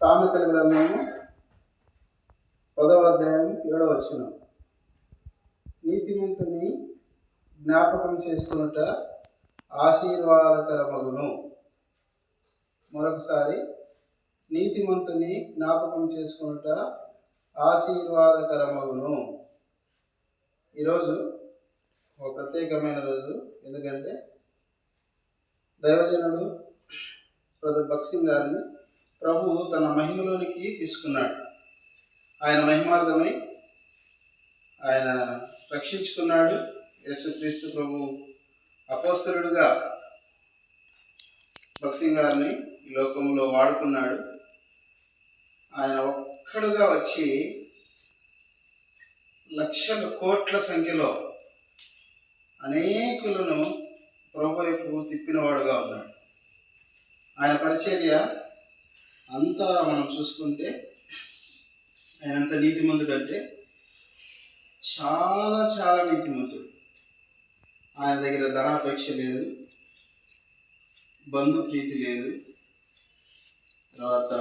సామెతల గ్రంథము పదవ అధ్యాయం ఏడవ వచనం. నీతిమంతుని జ్ఞాపకం చేసుకున్నట ఆశీర్వాదకరమగును. మరొకసారి నీతిమంతుని జ్ఞాపకం చేసుకున్నట ఆశీర్వాదకరమగును. ఈరోజు ఒక ప్రత్యేకమైన రోజు. ఎందుకంటే దైవజనుడు బ్రదర్ భక్సింగ్ గారిని ప్రభు తన మహిమలోనికి తీసుకున్నాడు. ఆయన మహిమార్థమై ఆయన రక్షించుకున్నాడు. యేసుక్రీస్తు ప్రభు అపోస్తరుడుగా భక్సింగ్ గారిని ఈ లోకంలో వాడుకున్నాడు. ఆయన ఒక్కడుగా వచ్చి లక్షల కోట్ల సంఖ్యలో అనేకులను ప్రభు వైపు తిప్పినవాడుగా ఉన్నాడు. ఆయన పరిచర్య అంతా మనం చూసుకుంటే ఆయన అంత నీతిమంతుడు అంటే చాలా చాలా నీతిమంతుడు. ఆయన దగ్గర ధనాపేక్ష లేదు బంధు ప్రీతి లేదు. తర్వాత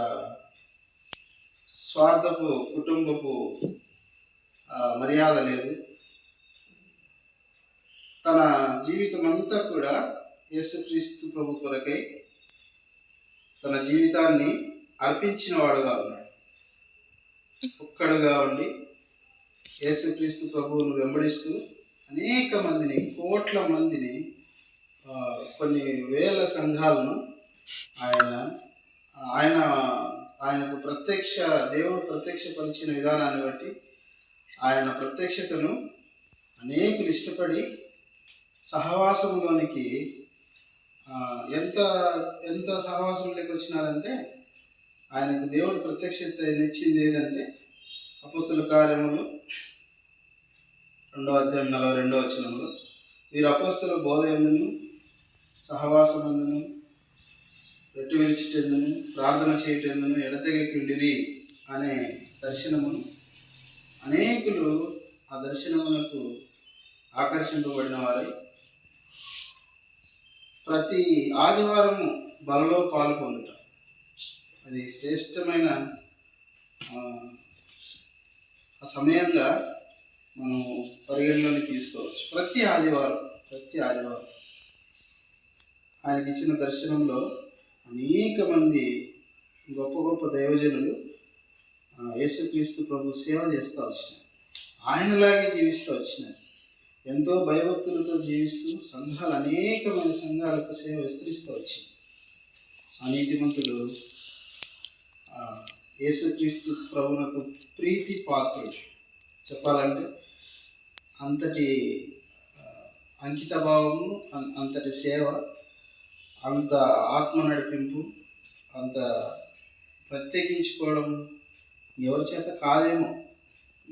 స్వార్థపు కుటుంబపు మర్యాద లేదు. తన జీవితం అంతా కూడా యేసుక్రీస్తు ప్రభు కొరకై తన జీవితాన్ని అర్పించిన వాడుగా ఉన్నాడు. ఒక్కడుగా ఉండి యేసుక్రీస్తు ప్రభువును వెంబడిస్తూ అనేక మందిని కోట్ల మందిని కొన్ని వేల సంఘాలను ఆయన ఆయన ఆయనకు ప్రత్యక్ష దేవుడు ప్రత్యక్షపరిచిన విధానాన్ని బట్టి ఆయన ప్రత్యక్షతను అనేకులు ఇష్టపడి సహవాసంలోనికి ఎంత ఎంత సహవాసంలోకి వచ్చినారంటే ఆయనకు దేవుడు ప్రత్యక్షత ఇచ్చింది ఏదంటే అపస్తుల కార్యములు రెండో అధ్యాయం నలభై రెండవ వచనంలో వీరు అపోస్తుల బోధ ఎందును? సహవాసమందును రెట్టు విరిచిటెందును ప్రార్థన చేయటందును ఎడతెగకుండిరి అనే దర్శనమును. అనేకులు ఆ దర్శనమునకు ఆకర్షింపబడిన వారై ప్రతి ఆదివారము బలలో పాలు పొందుతారు అది శ్రేష్టమైన ఆ, సమయంగా మనం పరిగణలోకి తీసుకోవచ్చు. ప్రతి ఆదివారం ప్రతి ఆదివారం ఆయనకి ఇచ్చిన దర్శనంలో అనేక మంది గొప్ప గొప్ప దైవజనులు యేసుక్రీస్తు ప్రభు సేవ చేస్తూ వచ్చినారు. ఆయనలాగే జీవిస్తూ వచ్చినారు. ఎంతో భయభక్తులతో జీవిస్తూ సంఘాలు అనేకమైన సంఘాలకు సేవ విస్తరిస్తూ వచ్చింది. ఆ యేసుక్రీస్తు ప్రభునకు ప్రీతి పాత్రుడు. చెప్పాలంటే అంతటి ఆ, అంకిత భావము అంతటి సేవ అంత ఆత్మ నడిపింపు అంత ప్రత్యేకించుకోవడం ఎవరి చేత కాదేమో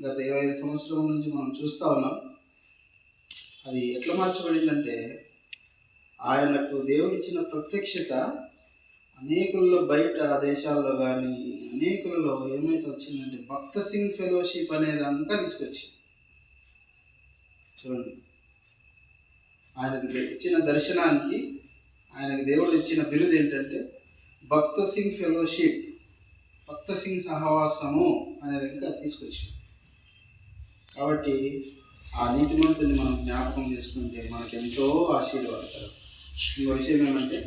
గత ఇరవై ఐదు సంవత్సరాల నుంచి మనం చూస్తూ ఉన్నాం. అది ఎట్లా మార్చబడిందంటే ఆయనకు దేవుడిచ్చిన ప్రత్యక్షత అనేకుల్లో బయట దేశాల్లో కానీ అనేకులలో ఏమైతే వచ్చిందంటే భక్త సింగ్ ఫెలోషిప్ అనేది అంతా తీసుకొచ్చింది చూడండి. ఆయనకు ఇచ్చిన దర్శనానికి ఆయనకు దేవుడు ఇచ్చిన బిరుదు ఏంటంటే భక్త సింగ్ ఫెలోషిప్ భక్త సింగ్ సహవాసము అనేది ఇంకా తీసుకొచ్చింది కాబట్టి ఆ నీతిమంతుని మనం జ్ఞాపకం చేసుకుంటే మనకు ఎంతో ఆశీర్వాదకరం ఇంకో విషయం ఏమంటే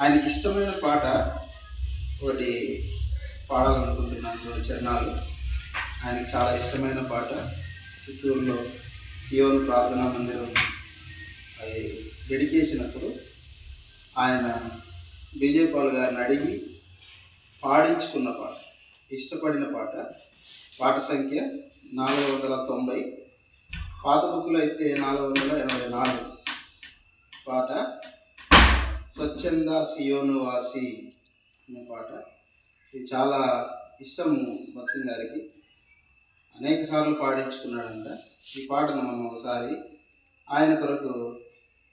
ఆయనకి ఇష్టమైన పాట ఒకటి పాడాలనుకుంటున్నాను రెండు చరణాలు. ఆయనకి చాలా ఇష్టమైన పాట చిత్తూరులో సీవన్ ప్రార్థనా మందిరం అది డెడికేషన్ ఆయన బీజేపాల్ గారిని అడిగి పాడించుకున్న పాట ఇష్టపడిన పాట. పాట సంఖ్య నాలుగు వందల తొంభై. పాత బుక్లో అయితే నాలుగు వందల ఎనభై నాలుగు. పాట స్వచ్ఛంద సియోను వాసి అనే పాట. ఇది చాలా ఇష్టము భక్సింగ్ గారికి. అనేక సార్లు పాడించుకున్నాడంట. ఈ పాటను మనం ఒకసారి ఆయన కొరకు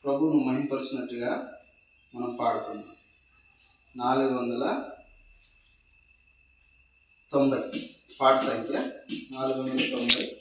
ప్రభువును మహింపరిచినట్టుగా మనం పాడుకున్నాం నాలుగు వందల తొంభై పాట సంఖ్య నాలుగు వందల తొంభై.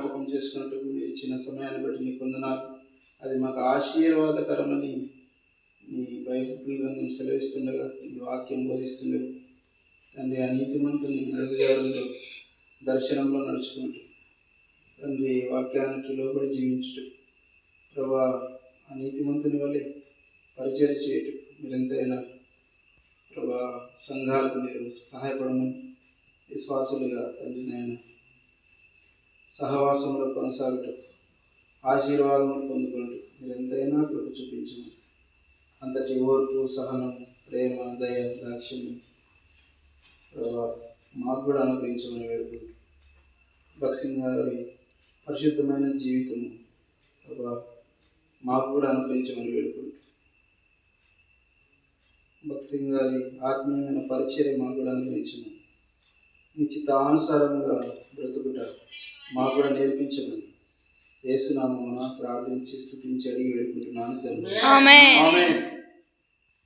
జ్ఞాపకం చేసుకున్నట్టు మీరు ఇచ్చిన సమయాన్ని బట్టి నీకు వందనాలు అది మాకు ఆశీర్వాదకరమని నీ బైబిల్ గ్రంథం సెలవిస్తుండగా నీ వాక్యం బోధిస్తుండగా తండ్రి ఆ నీతిమంతుని అడుగుజాడల్లో దర్శనంలో నడుచుకుంటూ తండ్రి వాక్యానికి లోబడి జీవించుట ప్రభా ఆ నీతిమంతుని వల్లే పరిచయం చేయటం మీరు ఎంతైనా ప్రభా సంఘాలకు మీరు సహాయపడమని విశ్వాసులుగా తండ్రి నాయన సహవాసంలో కొనసాగటం ఆశీర్వాదములు పొందుకుంటూ మీరు ఎంతైనా కృప చూపించిన అంతటి ఓర్పు సహనం ప్రేమ దయ దాక్షిణ్యం ప్రభా మాకు కూడా అనుగ్రహించమని వేడుకుంటూ భక్సింగ్ గారి పరిశుద్ధమైన జీవితం ప్రభా మాకు కూడా అనుగ్రహించమని వేడుకుంటూ భక్సింగ్ గారి ఆత్మీయమైన పరిచయం మాకు కూడా అనుగ్రహించమని నిశ్చితానుసారంగా బ్రతుకుట మాకు కూడా నేర్పించమని యేసునామమున ప్రార్థించి స్తుతించి అడిగి వేడుకుంటున్నాను. ఆమేన్.